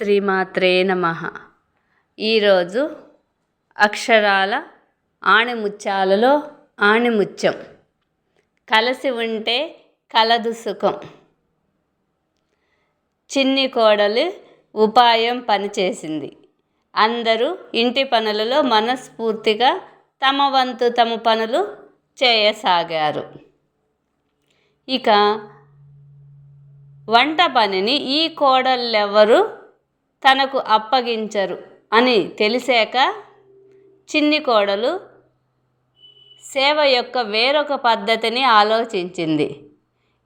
శ్రీమాత్రే నమ. ఈరోజు అక్షరాల ఆణిముత్యాలలో ఆణిముత్యం. కలిసి ఉంటే కలదు సుఖం. చిన్ని కోడలు ఉపాయం పనిచేసింది. అందరూ ఇంటి పనులలో మనస్ఫూర్తిగా తమ వంతు తమ పనులు చేయసాగారు. ఇక వంట పనిని ఈ కోడళ్ళెవరు తనకు అప్పగించరు అని తెలిసాక చిన్ని కోడలు సేవ యొక్క వేరొక పద్ధతిని ఆలోచించింది.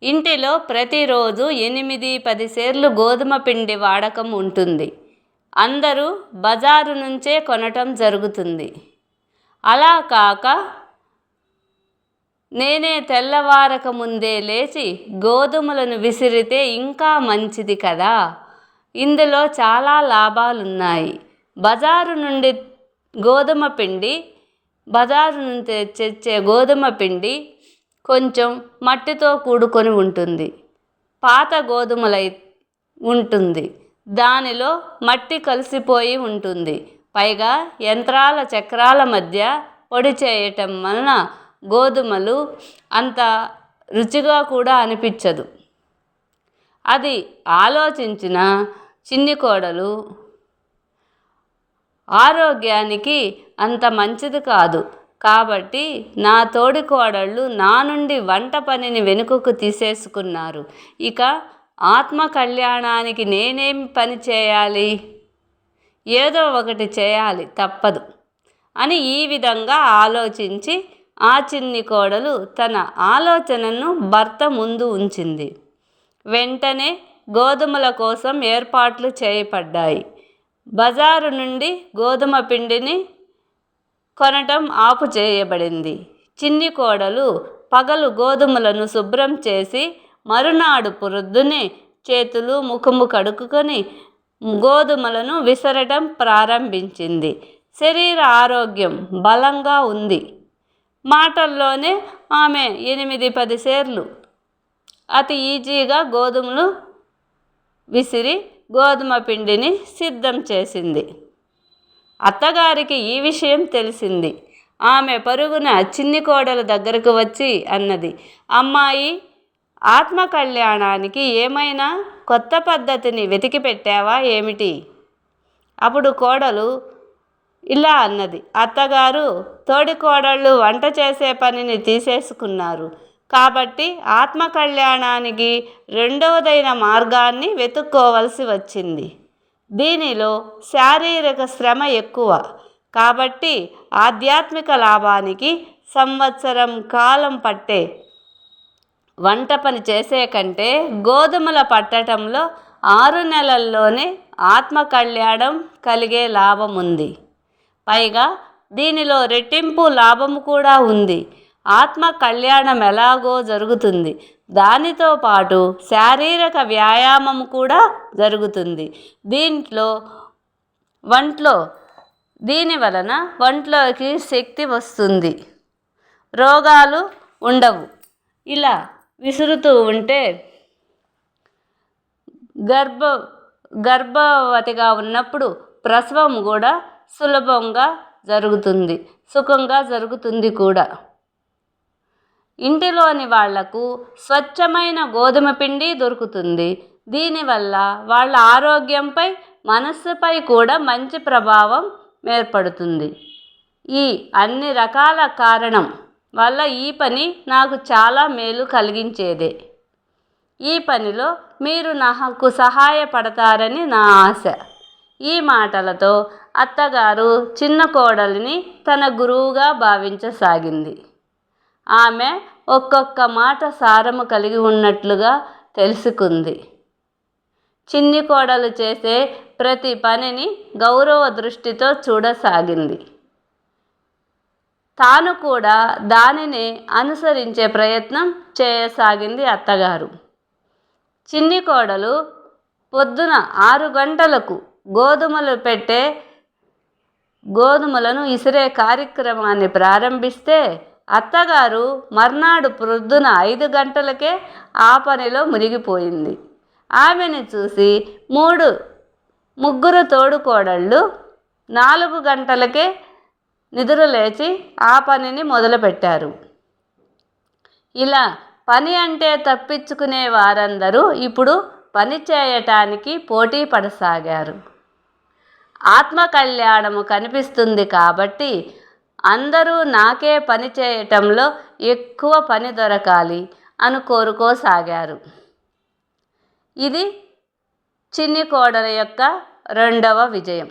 ఇంటిలో ప్రతిరోజు ఎనిమిది పది సేర్లు గోధుమ పిండి వాడకం ఉంటుంది. అందరూ బజారు నుంచే కొనటం జరుగుతుంది. అలా కాక నేనే తెల్లవారక ముందే లేచి గోధుమలను విసిరితే ఇంకా మంచిది కదా? ఇందులో చాలా లాభాలున్నాయి. బజారు నుండి గోధుమ పిండి బజారు నుండి తెచ్చే గోధుమ పిండి కొంచెం మట్టితో కూడుకొని ఉంటుంది. పాత గోధుమలై ఉంటుంది. దానిలో మట్టి కలిసిపోయి ఉంటుంది. పైగా యంత్రాల చక్రాల మధ్య పొడి చేయటం వలన గోధుమలు అంత రుచిగా కూడా అనిపించదు. అది ఆలోచించిన చిన్ని కోడలు. ఆరోగ్యానికి అంత మంచిది కాదు. కాబట్టి నా తోడి కోడళ్ళు నా నుండి వంట పనిని వెనుకకు తీసేసుకున్నారు. ఇక ఆత్మ కళ్యాణానికి నేనేం పని చేయాలి? ఏదో ఒకటి చేయాలి తప్పదు అని ఈ విధంగా ఆలోచించి ఆ చిన్ని కోడలు తన ఆలోచనను భర్త ముందు ఉంచింది. వెంటనే గోధుమల కోసం ఏర్పాట్లు చేయబడ్డాయి. బజారు నుండి గోధుమ పిండిని కొనటం ఆపు చేయబడింది. చిన్ని కోడలు పగలు గోధుమలను శుభ్రం చేసి మరునాడు పొరుద్దునే చేతులు ముఖము కడుక్కుని గోధుమలను విసరటం ప్రారంభించింది. శరీర ఆరోగ్యం బలంగా ఉంది. మాటల్లోనే ఆమె ఎనిమిది పది సేర్లు అతి ఈజీగా గోధుమలు విసిరి గోధుమ పిండిని సిద్ధం చేసింది. అత్తగారికి ఈ విషయం తెలిసింది. ఆమె పరుగున చిన్ని కోడల దగ్గరకు వచ్చి అన్నది. అమ్మాయి ఆత్మ కళ్యాణానికి ఏమైనా కొత్త పద్ధతిని వెతికి పెట్టావా ఏమిటి? అప్పుడు కోడలు ఇలా అన్నది. అత్తగారు తోడి కోడళ్ళు వంట చేసే పనిని తీసేసుకున్నారు. కాబట్టి ఆత్మ కళ్యాణానికి రెండవదైన మార్గాన్ని వెతుక్కోవలసి వచ్చింది. దీనిలో శారీరక శ్రమ ఎక్కువ. కాబట్టి ఆధ్యాత్మిక లాభానికి సంవత్సరం కాలం పట్టే వంట పని చేసే కంటే గోధుమల పట్టటంలో ఆరు నెలల్లోనే ఆత్మ కళ్యాణం కలిగే లాభం ఉంది. పైగా దీనిలో రెట్టింపు లాభము కూడా ఉంది. ఆత్మ కళ్యాణం ఎలాగో జరుగుతుంది. దానితో పాటు శారీరక వ్యాయామం కూడా జరుగుతుంది. దీంట్లో వంట్లో దీని వలన వంట్లోకి శక్తి వస్తుంది. రోగాలు ఉండవు. ఇలా విసురుతూ ఉంటే గర్భ గర్భవతిగా ఉన్నప్పుడు ప్రసవం కూడా సులభంగా జరుగుతుంది. సుఖంగా జరుగుతుంది కూడా. ఇంటిలోని వాళ్ళకు స్వచ్ఛమైన గోధుమ పిండి దొరుకుతుంది. దీనివల్ల వాళ్ళ ఆరోగ్యంపై మనస్సుపై కూడా మంచి ప్రభావం ఏర్పడుతుంది. ఈ అన్ని రకాల కారణం వల్ల ఈ పని నాకు చాలా మేలు కలిగించేదే. ఈ పనిలో మీరు నాకు సహాయపడతారని నా ఆశ. ఈ మాటలతో అత్తగారు చిన్న కోడలిని తన గురువుగా భావించసాగింది. ఆమె ఒక్కొక్క మాట సారము కలిగి ఉన్నట్లుగా తెలుసుకుంది. చిన్ని కోడలు చేసే ప్రతి పనిని గౌరవ దృష్టితో చూడసాగింది. తాను కూడా దానిని అనుసరించే ప్రయత్నం చేయసాగింది అత్తగారు. చిన్ని కోడలు పొద్దున ఆరు గంటలకు గోధుమలు పెట్టే గోధుమలను ఇసిరే కార్యక్రమాన్ని ప్రారంభిస్తే అత్తగారు మర్నాడు ప్రొద్దున ఐదు గంటలకే ఆ పనిలో మునిగిపోయింది. ఆమెను చూసి మూడు ముగ్గురు తోడుకోడళ్ళు నాలుగు గంటలకే నిద్రలేచి ఆ పనిని మొదలుపెట్టారు. ఇలా పని అంటే తప్పించుకునే వారందరూ ఇప్పుడు పని చేయటానికి పోటీ పడసాగారు. ఆత్మకళ్యాణము కనిపిస్తుంది కాబట్టి అందరూ నాకే పని చేయటంలో ఎక్కువ పని దొరకాలి అని కోరుకోసాగారు. ఇది చిన్ని కోడల యొక్క రెండవ విజయం.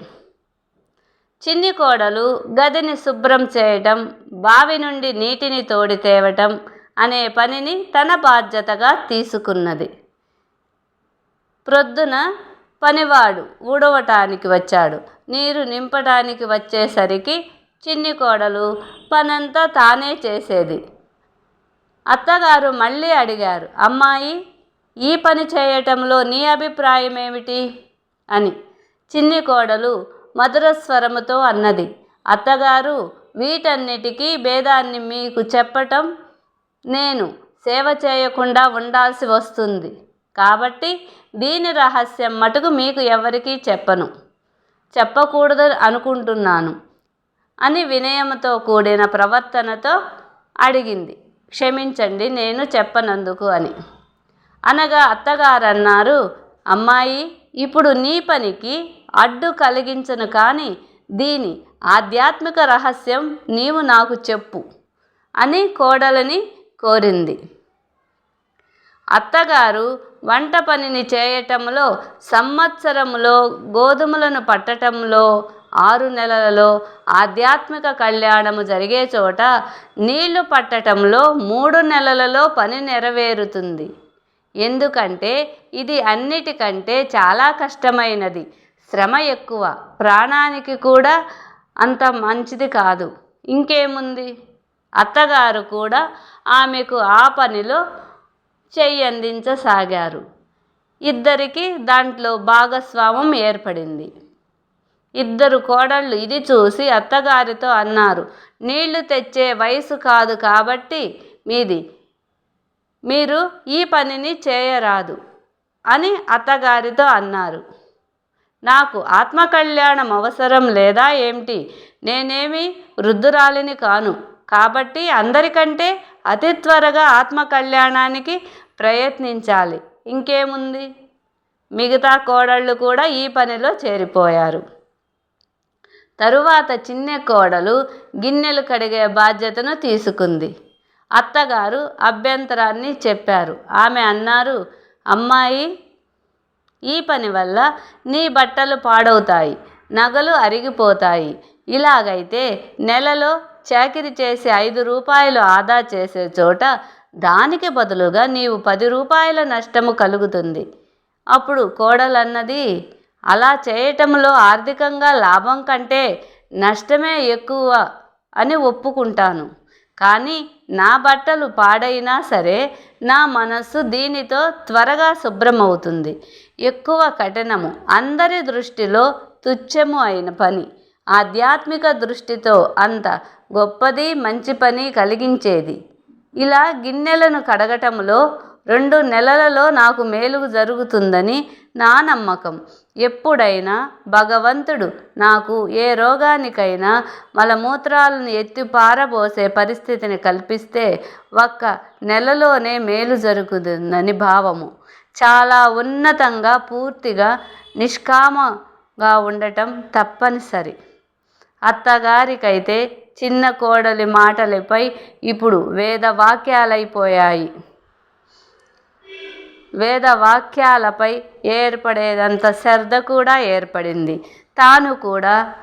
చిన్ని కోడలు గదిని శుభ్రం చేయటం బావి నుండి నీటిని తోడి తేవటం అనే పనిని తన బాధ్యతగా తీసుకున్నది. ప్రొద్దున పనివాడు ఊడవటానికి వచ్చాడు. నీరు నింపటానికి వచ్చేసరికి చిన్ని కోడలు పనంతా తానే చేసేది. అత్తగారు మళ్ళీ అడిగారు అమ్మాయి ఈ పని చేయటంలో నీ అభిప్రాయం ఏమిటి అని. చిన్ని కోడలు మధుర స్వరముతో అన్నది అత్తగారు వీటన్నిటికీ భేదాన్ని మీకు చెప్పటం నేను సేవ చేయకుండా ఉండాల్సి వస్తుంది. కాబట్టి దీని రహస్యం మటుకు మీకు ఎవరికీ చెప్పను. చెప్పకూడదు అనుకుంటున్నాను. అని వినయముతో కూడిన ప్రవర్తనతో అడిగింది. క్షమించండి నేను చెప్పనందుకు అని. అనగా అత్తగారన్నారు అమ్మాయి ఇప్పుడు నీ పనికి అడ్డు కలిగించను కానీ దీని ఆధ్యాత్మిక రహస్యం నీవు నాకు చెప్పు అని కోడలని కోరింది. అత్తగారు వంట పనిని చేయటంలో సంవత్సరంలో గోధుమలను పట్టటంలో ఆరు నెలలలో ఆధ్యాత్మిక కళ్యాణము జరిగే చోట నీళ్ళు పట్టటంలో మూడు నెలలలో పని నెరవేరుతుంది. ఎందుకంటే ఇది అన్నిటికంటే చాలా కష్టమైనది. శ్రమ ఎక్కువ. ప్రాణానికి కూడా అంత మంచిది కాదు. ఇంకేముంది? అత్తగారు కూడా ఆమెకు ఆ పనిలో చెయ్యి అందించసాగారు ఇద్దరికి దాంట్లో భాగస్వామం ఏర్పడింది. ఇద్దరు కోడళ్ళు ఇది చూసి అత్తగారితో అన్నారు నీళ్ళు తెచ్చే వయసు కాదు కాబట్టి మీది మీరు ఈ పనిని చేయరాదు అని అత్తగారితో అన్నారు. నాకు ఆత్మకళ్యాణం అవసరం లేదా ఏమిటి? నేనేమి వృద్ధురాలిని కాను. కాబట్టి అందరికంటే అతి త్వరగా ఆత్మకళ్యాణానికి ప్రయత్నించాలి. ఇంకేముంది? మిగతా కోడళ్ళు కూడా ఈ పనిలో చేరిపోయారు. తరువాత చిన్న కోడలు గిన్నెలు కడిగే బాధ్యతను తీసుకుంది. అత్తగారు అభ్యంతరాన్ని చెప్పారు. ఆమె అన్నారు అమ్మాయి ఈ పని వల్ల నీ బట్టలు పాడవుతాయి నగలు అరిగిపోతాయి. ఇలాగైతే నెలలో చాకిరి చేసి ఐదు రూపాయలు ఆదా చేసే చోట దానికి బదులుగా నీవు పది రూపాయల నష్టము కలుగుతుంది. అప్పుడు కోడలన్నది అలా చేయటంలో ఆర్థికంగా లాభం కంటే నష్టమే ఎక్కువ అని ఒప్పుకుంటాను. కానీ నా బట్టలు పాడైనా సరే నా మనస్సు దీనితో త్వరగా శుభ్రమవుతుంది. ఎక్కువ కఠినము. అందరి దృష్టిలో తుచ్చము అయిన పని. ఆధ్యాత్మిక దృష్టితో అంత గొప్పది మంచి పని కలిగించేది. ఇలా గిన్నెలను కడగటంలో రెండు నెలలలో నాకు మేలు జరుగుతుందని నా నమ్మకం. ఎప్పుడైనా భగవంతుడు నాకు ఏ రోగానికైనా మలమూత్రాలను ఎత్తి పారబోసే పరిస్థితిని కల్పిస్తే ఒక్క నెలలోనే మేలు జరుగుతుందని భావము. చాలా ఉన్నతంగా పూర్తిగా నిష్కామగా ఉండటం తప్పనిసరి. అత్తగారికైతే చిన్న కోడలి మాటలపై ఇప్పుడు వేద వాక్యాలైపోయాయి వేద వాక్యాలపై ఏర్పడేదంత శ్రద్ధ కూడా ఏర్పడింది. తాను కూడా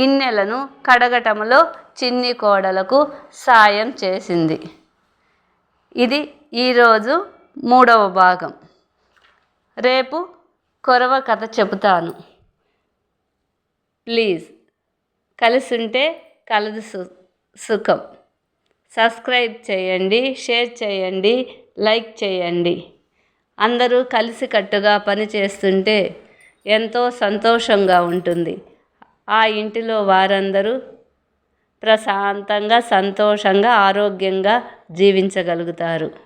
గిన్నెలను కడగటంలో చిన్ని కోడలకు సాయం చేసింది. ఇది ఈరోజు మూడవ భాగం. రేపు కొరవ కథ చెబుతాను. ప్లీజ్ కలిసుంటే కలదు సు సుఖం. సబ్స్క్రైబ్ చేయండి షేర్ చేయండి లైక్ చేయండి. అందరూ కలిసికట్టుగా పని చేస్తుంటే ఎంతో సంతోషంగా ఉంటుంది. ఆ ఇంటిలో వారందరూ ప్రశాంతంగా సంతోషంగా ఆరోగ్యంగా జీవించగలుగుతారు.